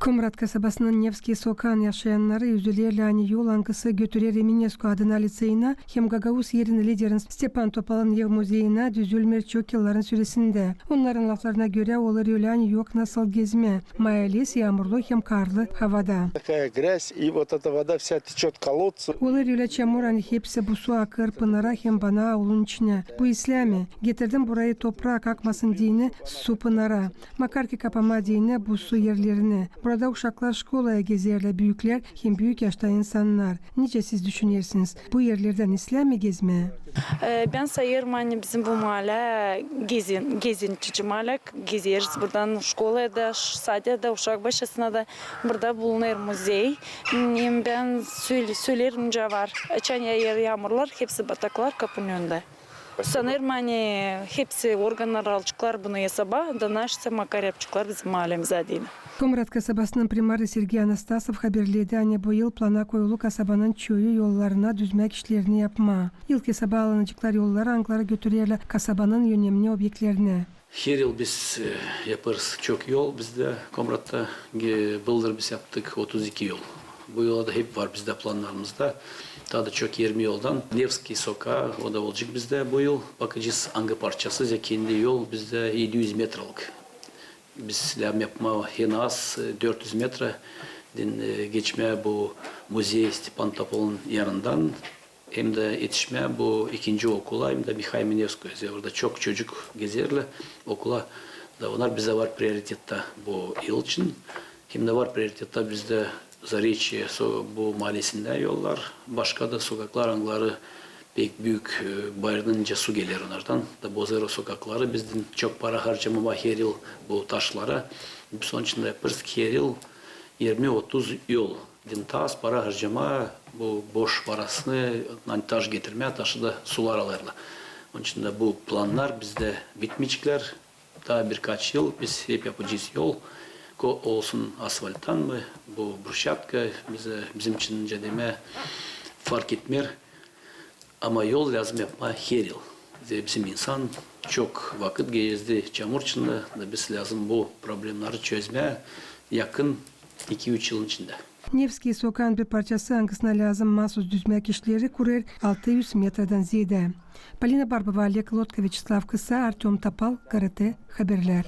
Kumrat kasabasının Nevski sokağın yaşayanları yüzülerle hani yol ankısı götürür Eminesko adına liseyine hem Gagavuz yerine liderin Stepan Topal'ın ev muzeyine düzülmer çok yılların süresinde. Onların laflarına göre olur yani yok nasıl gezme. Mayalis yağmurlu hem karlı havada. Olur öyle çamuran hepsi bu su akır pınara hem bana avlun içine. Bu İslami. Getirdim burayı toprağa akmasın dini su pınara. Makarki kapama dini bu su yerlerine. Burada uşaklar şkolaya gezerler büyükler hem büyük yaşta insanlar. Nice siz düşünürsünüz bu yerlerden İslami gezme. Ee, Ben sayıyorum hani bizim bu mahalle gezin, gezintici mahalle gezeriz. Buradan şkolaya da, sadece da uşak başısına da burada bulunur muzey. Hmm, Ben söyle, söylerim var. Açan yer yağmurlar hepsi bataklar kapının önünde. санер мане хепси органнар алчуклар буны ясаба данашса макаряпчуклар биздин маалимизде дейин комрат касабасынын примары сергей анастасов хабарледи ане бойыл плана коюлуу касабанын чөйү жоллоруна дүзмәк иштерини япма ил кесаба алыныжыклар жолдору аңклары көтөрүү эле касабанын юнемне объектилерине Her yıl biz e, чок çok yol. Bizde Komrat'ta e, bıldır biz 32 жол. Bu yola da hep var bizde planlarımızda. Daha da çok 20 yoldan. Nevski Sokağı o da olacak bizde bu yıl. Bakacağız hangi parçası. Kendi yol bizde 700 metrelik. Biz lam yapma en az e, 400 metre din e, geçme bu muzey Stepan Topol'un yanından hem de yetişme bu ikinci okula hem de Mihail Minevskoy. Orada çok çocuk gezerler okula. Da onlar bize var prioritette bu yıl için. Hem de var prioritette bizde Zareci so, bu mahallesinde yollar. Başka da sokaklar angları pek büyük e, bayırdınca su gelir onlardan. Da Bozero sokakları bizden çok para harcamama her yıl bu taşlara. Onun için de her yıl 20-30 yol. Din tas para harcama bu boş parasını hani taş getirmeye taşı da sular alırlar. Onun için de bu planlar bizde bitmeyecekler. Daha birkaç yıl biz hep yapacağız yol. Olsun asfalttan mı bu brushatka bize bizim için cedeme fark etmiyor. Ama yol lazım yapma her. Bize Bizim insan çok vakit gezdi çamur içinde da biz lazım bu problemleri çözmeye yakın 2-3 yılın içinde. Nevski sokağın bir parçası angısına lazım mahsus düzmek işleri kurer 600 metreden ziyade. Polina Barbova, Oleg Lotka, Vyacheslav Kısa, Artyom Tapal, Karate Haberler.